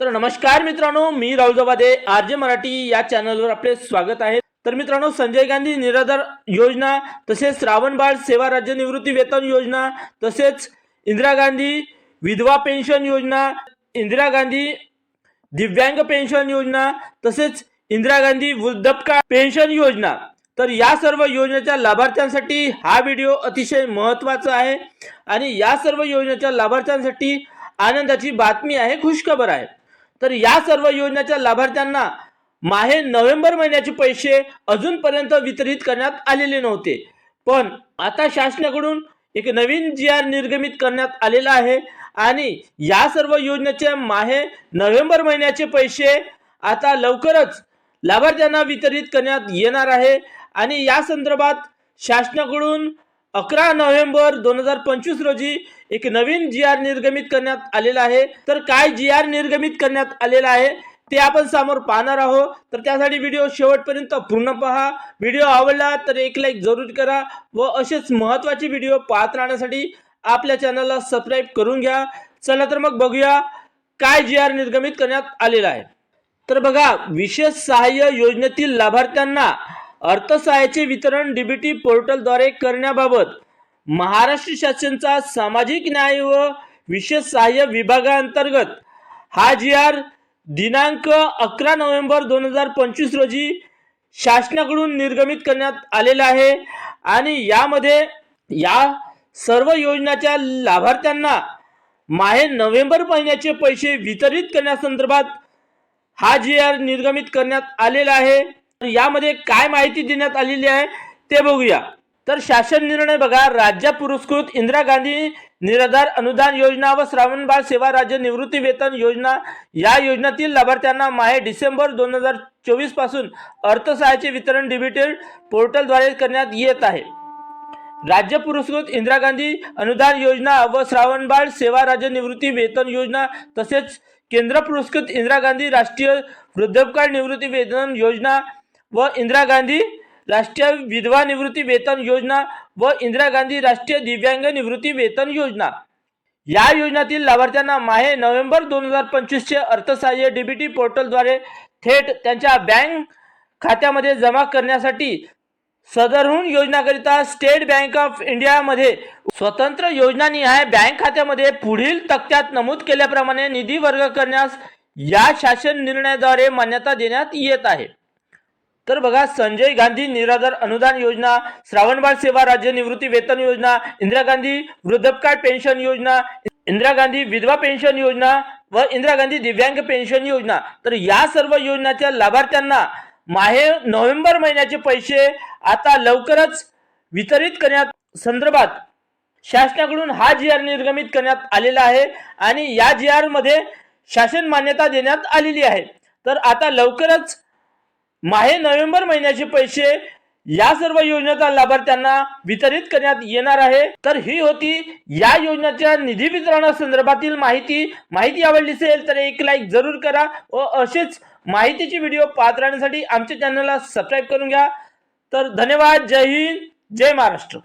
तर नमस्कार मित्रांनो मी राहुल जबादे आर जे मराठी या चॅनलवर आपले स्वागत आहे. तर मित्रांनो संजय गांधी निराधार योजना तसेच श्रावणबाळ सेवा राज्य निवृत्ती वेतन योजना तसेच इंदिरा गांधी विधवा पेन्शन योजना इंदिरा गांधी दिव्यांग पेन्शन योजना तसेच इंदिरा गांधी वृद्धपकाळ पेन्शन योजना. तर या सर्व योजनेच्या लाभार्थ्यांसाठी हा व्हिडिओ अतिशय महत्त्वाचा आहे. आणि या सर्व योजनेच्या लाभार्थ्यांसाठी आनंदाची बातमी आहे खुशखबर आहे. तर या सर्व योजनेच्या लाभार्थ्यांना माहे नोव्हेंबर महिन्याचे पैसे अजूनपर्यंत वितरित करण्यात आलेले नव्हते. पण आता शासनाकडून एक नवीन जी आर निर्गमित करण्यात आलेला आहे आणि या सर्व योजनेचे माहे नोव्हेंबर महिन्याचे पैसे आता लवकरच लाभार्थ्यांना वितरित करण्यात येणार आहे. आणि या संदर्भात शासनाकडून अकरा नोव्हेंबर दोन हजार पंचवीस रोजी एक नवीन जी आर निर्गमित करण्यात आलेला आहे. तर काय जी आर निर्गमित करण्यात आलेला आहे ते आपण समोर पाहणार आहोत. तर त्यासाठी व्हिडिओ शेवटपर्यंत पूर्ण पहा. व्हिडिओ आवडला तर एक लाईक जरूर करा व असेच महत्त्वाचे व्हिडिओ पाहत राहण्यासाठी आपल्या चॅनलला सबस्क्राईब करून घ्या. चला तर मग बघूया काय जी आर निर्गमित करण्यात आलेला आहे. तर बघा विशेष सहाय्य योजनेतील लाभार्थ्यांना अर्थसहाय्याचे वितरण डीबीटी पोर्टलद्वारे करण्याबाबत महाराष्ट्र शासनचा सामाजिक न्याय व विशेष सहाय्य विभागाअंतर्गत हा जी आर दिनांक अकरा नोव्हेंबर दोन हजार पंचवीस रोजी शासनाकडून निर्गमित करण्यात आलेला आहे आणि यामध्ये या सर्व योजनाच्या लाभार्थ्यांना माहे नोव्हेंबर महिन्याचे पैसे वितरित करण्यासंदर्भात हा जी आर निर्गमित करण्यात आलेला आहे. यामध्ये काय माहिती देण्यात आलेली आहे ते बघूया. तर शासन निर्णय बघा राज्य पुरस्कृत इंदिरा गांधी निराधार अनुदान योजना व श्रावणबाळ सेवा राज्य निवृत्ती वेतन योजना या योजनेतील लाभार्थ्यांना माहे डिसेंबर दोन हजार चोवीसपासून अर्थसहाय्याचे वितरण डिबिटेड पोर्टलद्वारे करण्यात येत आहे. राज्य पुरस्कृत इंदिरा गांधी अनुदान योजना व श्रावणबाळ सेवा राज्य निवृत्ती वेतन योजना तसेच केंद्र पुरस्कृत इंदिरा गांधी राष्ट्रीय वृद्धापकाळ निवृत्ती वेतन योजना व इंदिरा गांधी राष्ट्रीय विधवा निवृत्ती वेतन योजना व इंदिरा गांधी राष्ट्रीय दिव्यांग निवृत्ती वेतन योजना. या योजनेतील लाभार्थ्यांना माहे नोव्हेंबर दोन हजार पंचवीसचे अर्थसहाय्य डीबीटी पोर्टलद्वारे थेट त्यांच्या बँक खात्यामध्ये जमा करण्यासाठी सदरहून योजनाकरिता स्टेट बँक ऑफ इंडियामध्ये स्वतंत्र योजनानिहाय बँक खात्यामध्ये पुढील तक्त्यात नमूद केल्याप्रमाणे निधी वर्ग करण्यास या शासन निर्णयाद्वारे मान्यता देण्यात येत आहे. तर बघा संजय गांधी निराधार अनुदान योजना श्रावणबाळ सेवा राज्य निवृत्ती वेतन योजना इंदिरा गांधी वृद्धपकाळ पेन्शन योजना इंदिरा गांधी विधवा पेन्शन योजना व इंदिरा गांधी दिव्यांग पेन्शन योजना. तर या सर्व योजनाच्या लाभार्थ्यांना माहे नोव्हेंबर महिन्याचे पैसे आता लवकरच वितरित करण्यात संदर्भात शासनाकडून हा जी आर निर्गमित करण्यात आलेला आहे आणि या जी आरमध्ये शासन मान्यता देण्यात आलेली आहे. तर आता लवकरच माहे नोव्हेंबर महिन्याचे पैसे या सर्व योजनेचा लाभार्थ्यांना वितरित करण्यात येणार आहे. तर ही होती या योजनेच्या निधी वितरणासंदर्भातील माहिती. माहिती आवडली असेल तर एक लाईक जरूर करा व असेच माहितीचे व्हिडिओ पाहत राहण्यासाठी आमच्या चॅनलला सबस्क्राईब करून घ्या. तर धन्यवाद. जय हिंद. जय महाराष्ट्र.